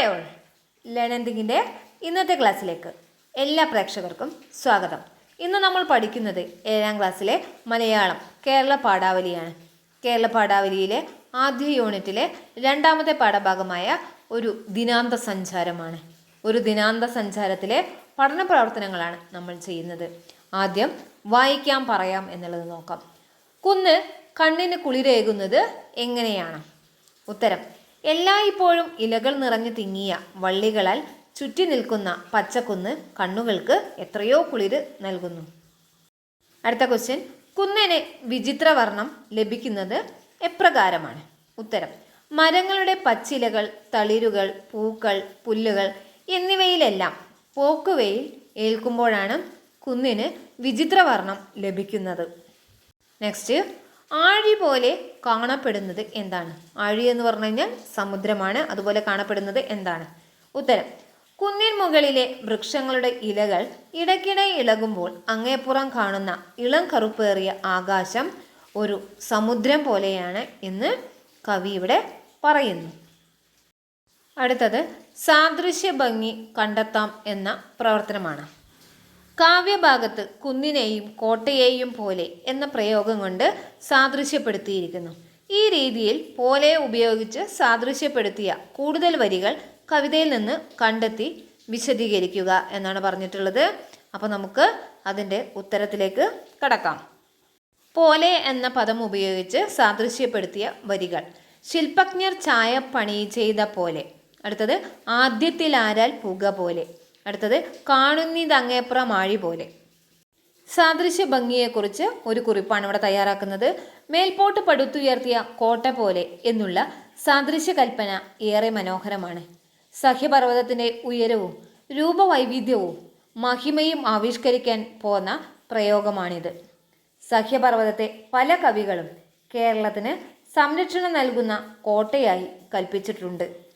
Hi all ലേണന്തിങ്ങിന്റെ ഇന്നത്തെ ക്ലാസ്സിലേക്ക് എല്ലാ പ്രേക്ഷകർക്കും സ്വാഗതം. ഇന്ന് നമ്മൾ പഠിക്കുന്നത് ഏഴാം ക്ലാസ്സിലെ മലയാളം കേരള പാഠാവലിയാണ്. കേരള പാഠാവലിയിലെ ആദ്യ യൂണിറ്റിലെ രണ്ടാമത്തെ പാഠഭാഗമായ ഒരു ദിനാന്ത സഞ്ചാരമാണ്. ഒരു ദിനാന്ത സഞ്ചാരത്തിലെ പഠന പ്രവർത്തനങ്ങളാണ് നമ്മൾ ചെയ്യുന്നത്. ആദ്യം വായിക്കാം പറയാം എന്നുള്ളത് നോക്കാം. കുന്ന് കണ്ണിന് കുളിരേകുന്നത് എങ്ങനെയാണ്? ഉത്തരം എല്ലായ്പ്പോഴും ഇലകൾ നിറഞ്ഞു തിങ്ങിയ വള്ളികളാൽ ചുറ്റി നിൽക്കുന്ന പച്ചക്കുന്ന് കണ്ണുകൾക്ക് എത്രയോ കുളിര് നൽകുന്നു. അടുത്ത ക്വസ്റ്റ്യൻ കുന്നിന് വിചിത്രവർണം ലഭിക്കുന്നത് എപ്രകാരമാണ്? ഉത്തരം. മരങ്ങളുടെ പച്ചിലകൾ തളിരുകൾ പൂക്കൾ പുല്ലുകൾ എന്നിവയിലെല്ലാം പോക്കുവെയിൽ ഏൽക്കുമ്പോഴാണ് കുന്നിന് വിചിത്രവർണം ലഭിക്കുന്നത്. നെക്സ്റ്റ് ആഴി പോലെ കാണപ്പെടുന്നത് എന്താണ്? ആഴി എന്ന് പറഞ്ഞു കഴിഞ്ഞാൽ സമുദ്രമാണ്. അതുപോലെ കാണപ്പെടുന്നത് എന്താണ്? ഉത്തരം. കുന്നിൻ മുകളിലെ വൃക്ഷങ്ങളുടെ ഇലകൾ ഇടയ്ക്കിടെ ഇളകുമ്പോൾ അങ്ങേപ്പുറം കാണുന്ന ഇളം കറുപ്പേറിയ ആകാശം ഒരു സമുദ്രം പോലെയാണ് എന്ന് കവി ഇവിടെ പറയുന്നു. അടുത്തത് സാദൃശ്യ ഭംഗി കണ്ടെത്താം എന്ന പ്രവർത്തനമാണ്. കാവ്യഭാഗത്ത് കുന്നിനെയും കോട്ടയെയും പോലെ എന്ന പ്രയോഗം കൊണ്ട് സാദൃശ്യപ്പെടുത്തിയിരിക്കുന്നു. ഈ രീതിയിൽ പോലെ ഉപയോഗിച്ച് സാദൃശ്യപ്പെടുത്തിയ കൂടുതൽ വരികൾ കവിതയിൽ നിന്ന് കണ്ടെത്തി വിശദീകരിക്കുക എന്നാണ് പറഞ്ഞിട്ടുള്ളത്. അപ്പോൾ നമുക്ക് അതിന്റെ ഉത്തരത്തിലേക്ക് കടക്കാം. പോലെ എന്ന പദം ഉപയോഗിച്ച് സാദൃശ്യപ്പെടുത്തിയ വരികൾ. ശില്പജ്ഞർ ചായ പണി ചെയ്ത പോലെ. അടുത്തത് ആദ്യത്തിലാരാൽ പുക പോലെ. അടുത്തത് കാണുന്നിതങ്ങേപ്ര മാഴി പോലെ സാദൃശ്യ ഭംഗിയെക്കുറിച്ച് ഒരു കുറിപ്പാണ് ഇവിടെ തയ്യാറാക്കുന്നത്. മേൽപോട്ട് പടുത്തുയർത്തിയ കോട്ട പോലെ എന്നുള്ള സാദൃശ്യ കൽപ്പന ഏറെ മനോഹരമാണ്. സഹ്യപർവതത്തിന്റെ ഉയരവും രൂപവൈവിധ്യവും മഹിമയും ആവിഷ്കരിക്കാൻ പോന്ന പ്രയോഗമാണിത്. സഹ്യപർവതത്തെ പല കവികളും കേരളത്തിന് സംരക്ഷണം നൽകുന്ന കോട്ടയായി കൽപ്പിച്ചിട്ടുണ്ട്.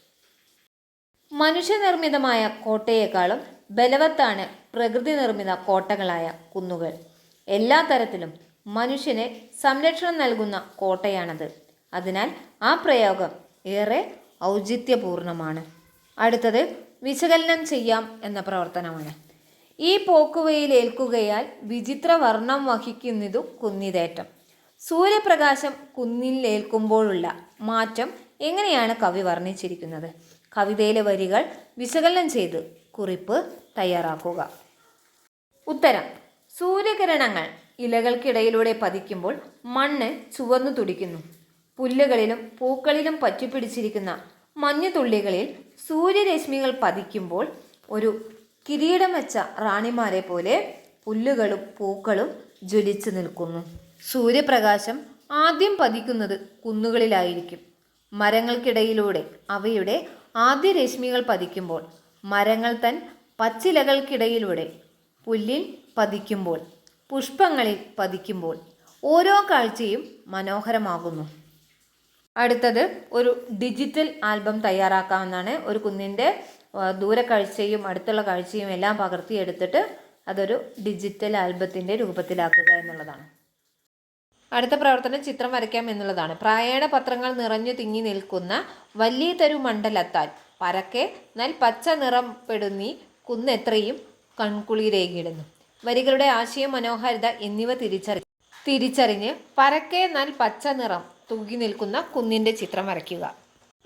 മനുഷ്യനിർമ്മിതമായ കോട്ടയേക്കാളും ബലവത്താണ് പ്രകൃതി നിർമ്മിത കോട്ടകളായ കുന്നുകൾ. എല്ലാ തരത്തിലും മനുഷ്യന് സംരക്ഷണം നൽകുന്ന കോട്ടയാണത്. അതിനാൽ ആ പ്രയോഗം ഏറെ ഔചിത്യപൂർണമാണ്. അടുത്തത് വിശകലനം ചെയ്യാം എന്ന പ്രവർത്തനമാണ്. ഈ പോക്കുവയിൽ ഏൽക്കുകയാൽ വിചിത്ര വർണം വഹിക്കുന്നതു കുന്നിതേറ്റം. സൂര്യപ്രകാശം കുന്നിൽ ഏൽക്കുമ്പോഴുള്ള മാറ്റം എങ്ങനെയാണ് കവി വർണിച്ചിരിക്കുന്നത്? കവിതയിലെ വരികൾ വിശകലനം ചെയ്ത് കുറിപ്പ് തയ്യാറാക്കുക. ഉത്തരം. സൂര്യകിരണങ്ങൾ ഇലകൾക്കിടയിലൂടെ പതിക്കുമ്പോൾ മണ്ണ് ചുവന്നു തുടിക്കുന്നു. പുല്ലുകളിലും പൂക്കളിലും പറ്റിപ്പിടിച്ചിരിക്കുന്ന മഞ്ഞുതുള്ളികളിൽ സൂര്യരശ്മികൾ പതിക്കുമ്പോൾ ഒരു കിരീടം വെച്ച റാണിമാരെ പോലെ പുല്ലുകളും പൂക്കളും ജ്വലിച്ചു നിൽക്കുന്നു. സൂര്യപ്രകാശം ആദ്യം പതിക്കുന്നത് കുന്നുകളിലായിരിക്കും. മരങ്ങൾക്കിടയിലൂടെ അവയുടെ ആദ്യ രശ്മികൾ പതിക്കുമ്പോൾ മരങ്ങൾ തൻ പച്ചിലകൾക്കിടയിലൂടെ പുല്ലിൽ പതിക്കുമ്പോൾ പുഷ്പങ്ങളിൽ പതിക്കുമ്പോൾ ഓരോ കാഴ്ചയും മനോഹരമാകുന്നു. അടുത്തത് ഒരു ഡിജിറ്റൽ ആൽബം തയ്യാറാക്കാവുന്നതാണ്. ഒരു കുന്നിന്റെ ദൂരക്കാഴ്ചയും അടുത്തുള്ള കാഴ്ചയും എല്ലാം പകർത്തിയെടുത്തിട്ട് അതൊരു ഡിജിറ്റൽ ആൽബത്തിന്റെ രൂപത്തിലാക്കുക എന്നുള്ളതാണ്. അടുത്ത പ്രവർത്തനം ചിത്രം വരയ്ക്കാം എന്നുള്ളതാണ്. പ്രായേണ പത്രങ്ങൾ നിറഞ്ഞു തിങ്ങി നിൽക്കുന്ന വലിയ തരു മണ്ഡലത്താൽ പരക്കെ നൽ പച്ച നിറം പെടുന്നി കുന്നെത്രയും കൺകുളിരേകിടുന്നു വരികളുടെ ആശയ മനോഹാരിത എന്നിവ തിരിച്ചറി തിരിച്ചറിഞ്ഞ് പരക്കെ നൽ പച്ച നിറം തൂങ്ങി നിൽക്കുന്ന കുന്നിന്റെ ചിത്രം വരയ്ക്കുക.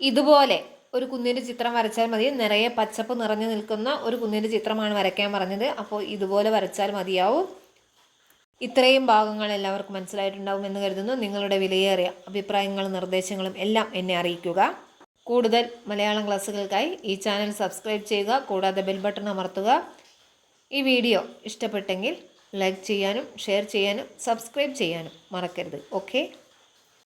ഇതുപോലെ ഒരു കുന്നിന്റെ ചിത്രം വരച്ചാൽ മതി. നിറയെ പച്ചപ്പ് നിറഞ്ഞു നിൽക്കുന്ന ഒരു കുന്നിന്റെ ചിത്രമാണ് വരയ്ക്കാൻ പറഞ്ഞത്. അപ്പോൾ ഇതുപോലെ വരച്ചാൽ മതിയാവും. ഇത്രയും ഭാഗങ്ങൾ എല്ലാവർക്കും മനസ്സിലായിട്ടുണ്ടാവും എന്ന് കരുതുന്നു. നിങ്ങളുടെ വിലയേറിയ അഭിപ്രായങ്ങളും നിർദ്ദേശങ്ങളും എല്ലാം എന്നെ അറിയിക്കുക. കൂടുതൽ മലയാളം ക്ലാസ്സുകൾക്കായി ഈ ചാനൽ സബ്സ്ക്രൈബ് ചെയ്യുക കൂടാതെ ബെൽ ബട്ടൺ അമർത്തുക. ഈ വീഡിയോ ഇഷ്ടപ്പെട്ടെങ്കിൽ ലൈക്ക് ചെയ്യാനും ഷെയർ ചെയ്യാനും സബ്സ്ക്രൈബ് ചെയ്യാനും മറക്കരുത്. ഓക്കെ?